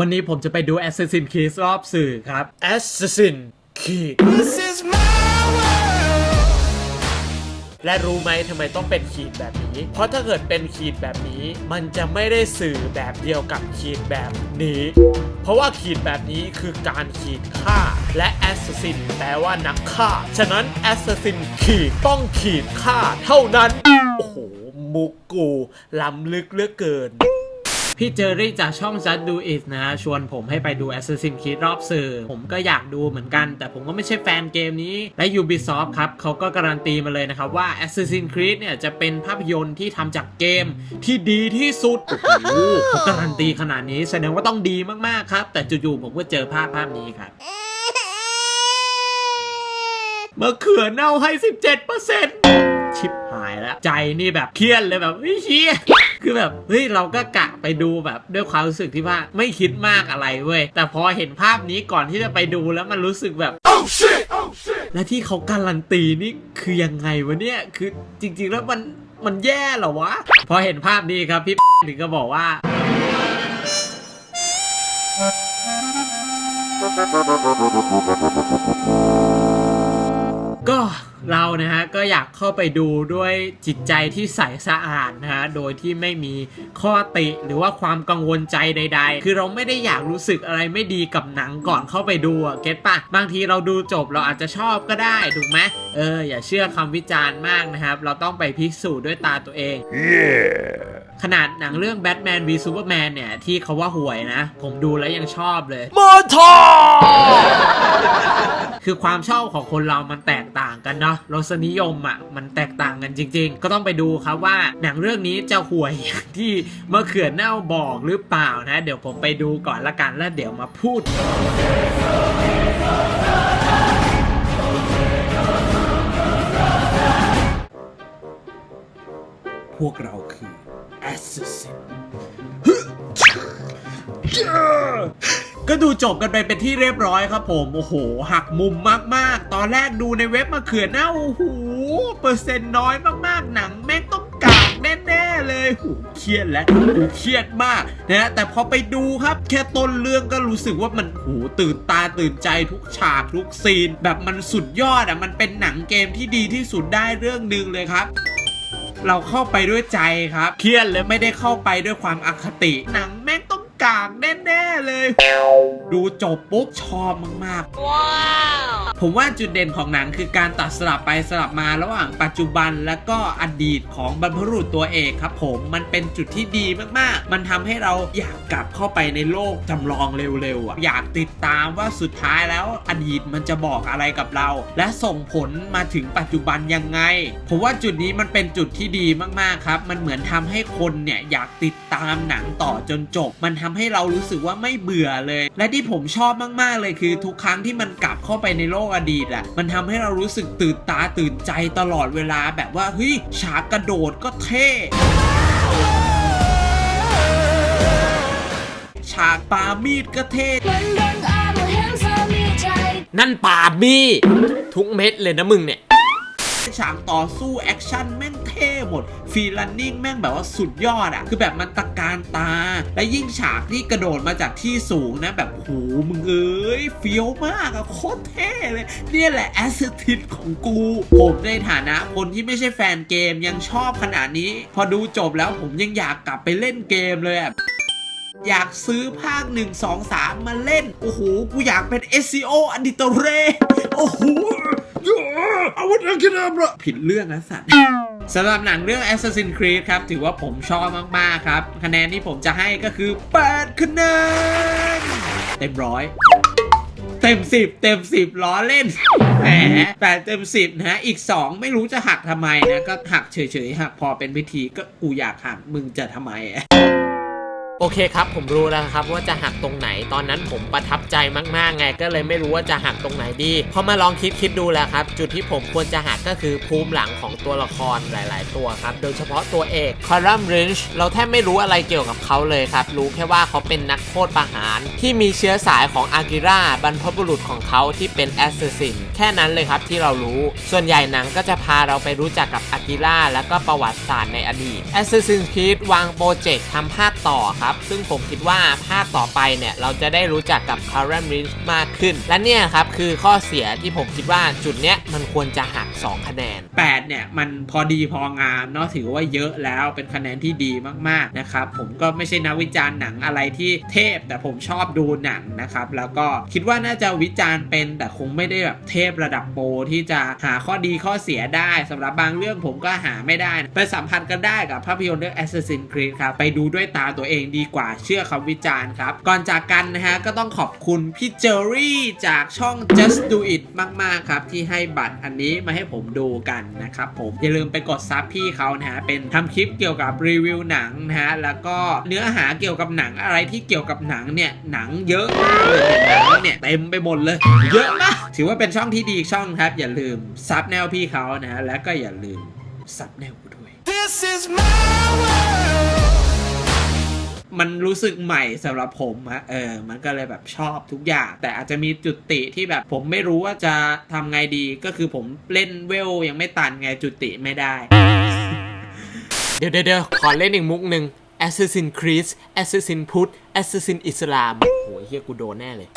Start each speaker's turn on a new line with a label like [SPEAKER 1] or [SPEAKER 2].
[SPEAKER 1] วันนี้ผมจะไปดู Assassin's Creed รอบสื่อครับ Assassin Creed
[SPEAKER 2] This is my world.
[SPEAKER 1] และรู้ไหมทำไมต้องเป็นขีดแบบนี้ เพราะถ้าเกิดเป็นขีดแบบนี้ มันจะไม่ได้สื่อแบบเดียวกับขีดแบบนี้ เพราะว่าขีดแบบนี้คือการขีดฆ่า และ Assassin แปลว่านักฆ่า ฉะนั้น Assassin ขีดต้องขีดฆ่าเท่านั้น โอ้โห มุกกูล้ำลึกเหลือเกิน พี่เจอรี่จากช่อง Just Do It นะฮะชวนผมให้ไปดู Assassin's Creed รอบสื่อ ผมก็อยากดูเหมือนกัน แต่ผมก็ไม่ใช่แฟนเกมนี้ และ Ubisoft ครับเขาก็การันตีมาเลยนะครับว่า Assassin's Creed เนี่ยจะเป็นภาพยนตร์ที่ทำจากเกมที่ดีที่สุดโอ้โหเขาการันตีขนาดนี้แสดงว่าต้องดีมากๆครับ แต่จู่ๆผมก็เจอภาพภาพนี้ครับมะเขือเน่าให้ 17%ชิบหายแล้ว ใจนี่แบบเครียดเลยแบบวิเชีย คือแบบเฮ้ยเราก็กะไปดูแบบด้วยความรู้สึกที่ว่าไม่คิดมากอะไรเว้ยแต่พอเห็นภาพนี้ก่อนที่จะไปดูแล้วมันรู้สึกแบบ
[SPEAKER 2] Oh shit! Oh shit!
[SPEAKER 1] และที่เขาการันตีนี่คือยังไงวะเนี่ยคือจริง ๆ แล้วมันมันแย่เหรอวะ พอเห็นภาพนี้ครับพี่ถึงก็บอกว่า ก็เรานะฮะก็อยากเข้าไปดูด้วยจิตใจที่ใสสะอาดนะฮะโดยที่ไม่มีข้อติหรือว่าความกังวลใจใด ๆ คือเราไม่ได้อยากรู้สึกอะไรไม่ดีกับหนังก่อนเข้าไปดูอะเก็ตปะบางทีเราดูจบเราอาจจะชอบก็ได้ถูกไหมเอออย่าเชื่อคำวิจารณ์มากนะครับ เราต้องไปพิสูจน์ด้วยตาตัวเอง
[SPEAKER 2] Yeah.
[SPEAKER 1] ขนาดหนังเรื่อง Batman v Superman เนี่ย ที่เขาว่าห่วยนะ ผมดูแล้วยังชอบเลย
[SPEAKER 2] มอทอ
[SPEAKER 1] คือความชอบของคนเรามันแตกต่าง กันเนาะรสนิยมอะมันแตกต่างกันจริง ๆ ก็ต้องไปดูครับว่าหนังเรื่องนี้จะห่วยอย่างที่มะเขือเน่าบอกหรือเปล่านะ เดี๋ยวผมไปดูก่อนละกันแล้วเดี๋ยวมาพูดพวกเราคือ Assassin ก็ดูจบกันไปเป็นที่เรียบร้อยครับผม โอ้โห หักมุมมากๆ ตอนแรกดูในเว็บมาเขื่อนน้าโอ้โห เปอร์เซ็นต์น้อยมากๆ หนังแม่งต้องกากแน่ๆเลยโหเครียดแล้วดูเครียดมากนะฮะแต่พอไปดูครับ แค่ต้นเรื่องก็รู้สึกว่ามันโหตื่นตาตื่นใจทุกฉากทุกซีน แบบมันสุดยอดอะมันเป็นหนังเกมที่ดีที่สุดได้เรื่องหนึ่งเลยครับเราเข้าไปด้วยใจครับ เครียดเลยไม่ได้เข้าไปด้วยความอคติ หนังแม่งต้องกากแน่ เลย ดูจบปุ๊บชอบมากๆ ผมว่าจุดเด่นของหนังคือการตัดสลับไปสลับมาระหว่างปัจจุบันและก็อดีตของบรรพบุรุษตัวเอกครับผมมันเป็นจุดที่ดีมากๆ มันทำให้เราอยากกลับเข้าไปในโลกจำลองเร็วๆอะอยากติดตามว่าสุดท้ายแล้วอดีตมันจะบอกอะไรกับเรา และส่งผลมาถึงปัจจุบันยังไง ผมว่าจุดนี้มันเป็นจุดที่ดีมากๆครับ มันเหมือนทำให้คนเนี่ยอยากติดตามหนังต่อจนจบ มันทำให้เรารู้สึกว่าไม่เบื่อเลย และที่ผมชอบมากๆเลยคือ ทุกครั้งที่มันกลับเข้าไปในโลลกอดีตอะมันทำให้เรารู้สึกตื่นตาตื่นใจตลอดเวลาแบบว่าเฮ้ยฉากกระโดดก็เท่ฉากปามีดก็เท่
[SPEAKER 3] วันเดินอาบเห็นเธอมีใจ
[SPEAKER 1] นั่นป่าบี้ทุกเม็ดเลยนะมึงเนี่ย ฉากต่อสู้แอคชั่นแม่งเท่ หมดฟรีลันนิ่งแม่งแบบว่าสุดยอดอะคือแบบมันตะการตา และยิ่งฉากที่กระโดดมาจากที่สูงนะแบบโหมึงเอ้ยเฟี้ยวมากอะโคตรเท่เลย เนี่ยแหละแอสเซทินของกู ผมในฐานะคนที่ไม่ใช่แฟนเกมยังชอบขนาดนี้ พอดูจบแล้วผมยังอยากกลับไปเล่นเกมเลยอะอยากซื้อภาค 1 2 3 มาเล่น โอ้โห กูอยากเป็น SEO อันดิโตเร โอ้โหเอาวันนั้นคิดอะไรผิดเรื่องนะสัตว์ สำหรับหนังเรื่อง Assassin's Creed ครับ ถือว่าผมชอบมาก ๆ ครับ คะแนนที่ผมจะให้ก็คือ 8 คะแนน เต็มร้อยเต็ม 10 เต็ม 10ล้อเล่นแหมแปดเต็ม 10 นะฮะอีก 2 ไม่รู้จะหักทำไมนะ ก็หักเฉย ๆ หักพอเป็นพิธีก็กูอยากหักมึงจะทำไมอะ โอเคครับ ผมรู้แล้วครับว่าจะหักตรงไหนตอนนั้นผมประทับใจมากๆไงก็เลยไม่รู้ว่าจะหักตรงไหนดีพอมาลองคิดคิดดูแล้วครับ จุดที่ผมควรจะหักก็คือภูมิหลังของตัวละครหลาย ๆ ตัวครับ โดยเฉพาะตัวเอกคอรัมรินช์เราแทบไม่รู้อะไรเกี่ยวกับเขาเลยครับ รู้แค่ว่าเขาเป็นนักโทษประหาร ที่มีเชื้อสายของอากิระบรรพบุรุษของเขาที่เป็นแอสซ s ซินแค่นั้นเลยครับที่เรารู้ ส่วนใหญ่หนังก็จะพาเราไปรู้จักกับอากิระแล้วก็ประวัติศาสตร์ในอดีต Assassin's Creed วางโปรเจกต์ทำภาคต่อครับ
[SPEAKER 4] ครับ ซึ่งผมคิดว่าภาคต่อไปเนี่ย เราจะได้รู้จักกับ Karen Lynch มากขึ้น และเนี่ยครับ คือข้อเสียที่ผมคิดว่าจุดเนี้ยมันควรจะหัก 2 คะแนน
[SPEAKER 1] 8 เนี่ย มันพอดีพองามเนาะถือว่าเยอะแล้วเป็นคะแนนที่ดีมากๆนะครับ ผมก็ไม่ใช่นักวิจารณ์หนังอะไรที่เทพ แต่ผมชอบดูหนังนะครับ แล้วก็คิดว่าน่าจะวิจารณ์เป็น แต่คงไม่ได้แบบเทพระดับโปรที่จะหาข้อดีข้อเสียได้สำหรับบางเรื่องผมก็หาไม่ได้ ไปสัมผัสกันได้กับภาพยนตร์เรื่อง Assassin's Creed ครับไปดูด้วยตาตัวเองดีีกว่าเชื่อคำวิจารณ์ครับ ก่อนจากกันนะฮะก็ต้องขอบคุณพี่เจอรี่จากช่อง Just Do It มาก ๆ ครับ ที่ให้บัตรอันนี้มาให้ผมดูกันนะครับผม อย่าลืมไปกดซับพี่เขานะฮะเป็นทำคลิปเกี่ยวกับรีวิวหนังนะฮะแล้วก็เนื้อหาเกี่ยวกับหนังอะไรที่เกี่ยวกับหนังเนี่ยหนังเยอะมากเลยเนี่ยหนังเนี่ยเต็มไปหมดเลย เยอะมากถือว่าเป็นช่องที่ดีช่องครับ อย่าลืมซับแนวพี่เขานะฮะแล้วก็อย่าลืมซับแนวกูด้วย
[SPEAKER 2] This is my world.
[SPEAKER 1] มันรู้สึกใหม่สำหรับผมฮะเออมันก็เลยแบบชอบทุกอย่าง แต่อาจจะมีจุดติที่แบบผมไม่รู้ว่าจะทำไงดีก็คือผมเล่นเวลยังไม่ตันไงจุติไม่ได้
[SPEAKER 4] เดี๋ยวเดี๋ยวขอเล่นอีกมุกหนึ่ง Assassin Creed Assassin Put Assassin Islam โอ้โหเฮียกูโดนแน่เลย